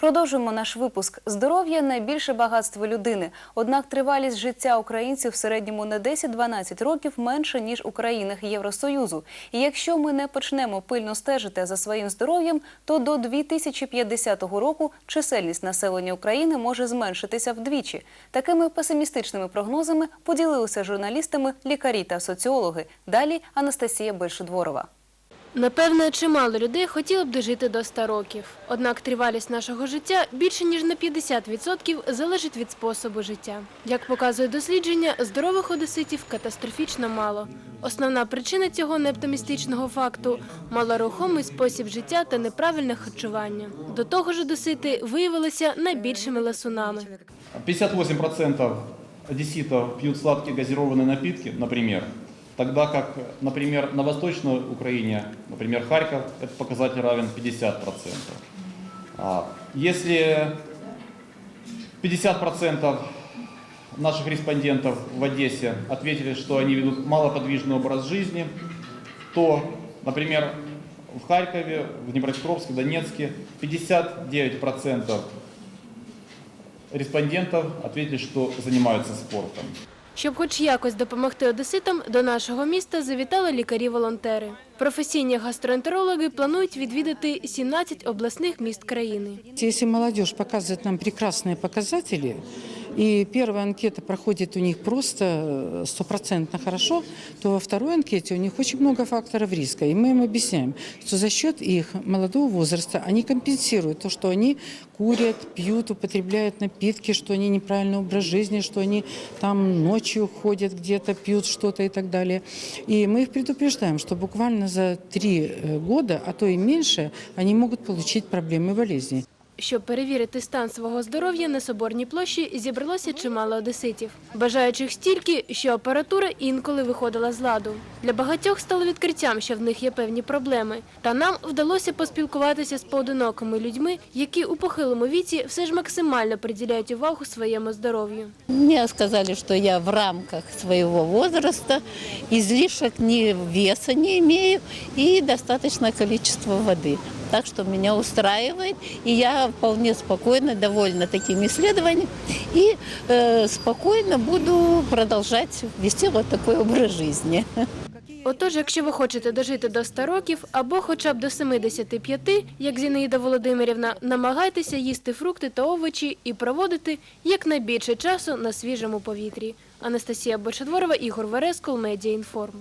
Продовжуємо наш випуск. Здоров'я найбільше багатство людини. Однак тривалість життя українців в середньому на 10-12 років менше ніж у країнах Євросоюзу. І якщо ми не почнемо пильно стежити за своїм здоров'ям, то до 2050 року чисельність населення України може зменшитися вдвічі. Такими песимістичними прогнозами поділилися журналістами, лікарі та соціологи. Далі Анастасія Большодворова. Напевне, чимало людей хотіли б дожити до 100 років. Однак тривалість нашого життя більше ніж на 50% залежить від способу життя. Як показує дослідження, здорових одеситів катастрофічно мало. Основна причина цього неоптимістичного факту малорухомий спосіб життя та неправильне харчування. До того ж, одесити виявилися найбільшими ласунами. 58% одесситов пьют сладкие газированные напитки, например, тогда как, например, на Восточной Украине, например, Харьков, этот показатель равен 50%. А Если 50% наших респондентов в Одессе ответили, что они ведут малоподвижный образ жизни, то, например, в Харькове, в Днепропетровске, Донецке 59% респондентов ответили, что занимаются спортом. Щоб хоч якось допомогти одеситам, до нашого міста завітали лікарі-волонтери. Професійні гастроентерологи планують відвідати 17 обласних міст країни. Якщо молодь показує нам прекрасні показатели, и первая анкета проходит у них просто э, стопроцентно хорошо, то во второй анкете у них очень много факторов риска. И мы им объясняем, что за счет их молодого возраста они компенсируют то, что они курят, пьют, употребляют напитки, что они неправильный образ жизни, что они там ночью ходят где-то, пьют что-то и так далее. И мы их предупреждаем, что буквально за три э, года, а то и меньше, они могут получить проблемы и болезни. Щоб перевірити стан свого здоров'я на Соборній площі зібралося чимало одеситів. Бажаючих стільки, що апаратура інколи виходила з ладу. Для багатьох стало відкриттям, що в них є певні проблеми. Та нам вдалося поспілкуватися з поодинокими людьми, які у похилому віці все ж максимально приділяють увагу своєму здоров'ю. Мне сказали, что я в рамках своего возраста, излишек ни веса не имею и достаточное количество воды. Так что меня устраивает, и я вполне спокойно, довольна таким исследованием, и э, спокойно буду продолжать вести вот такой образ жизни. Отож, якщо ви хочете дожити до 100 років або хоча б до 75, як Зінаїда Володимирівна, намагайтеся їсти фрукти та овочі і проводити якнайбільше часу на свіжому повітрі. Анастасія Бочедворова, Ігор Верескол, Медіаінформ.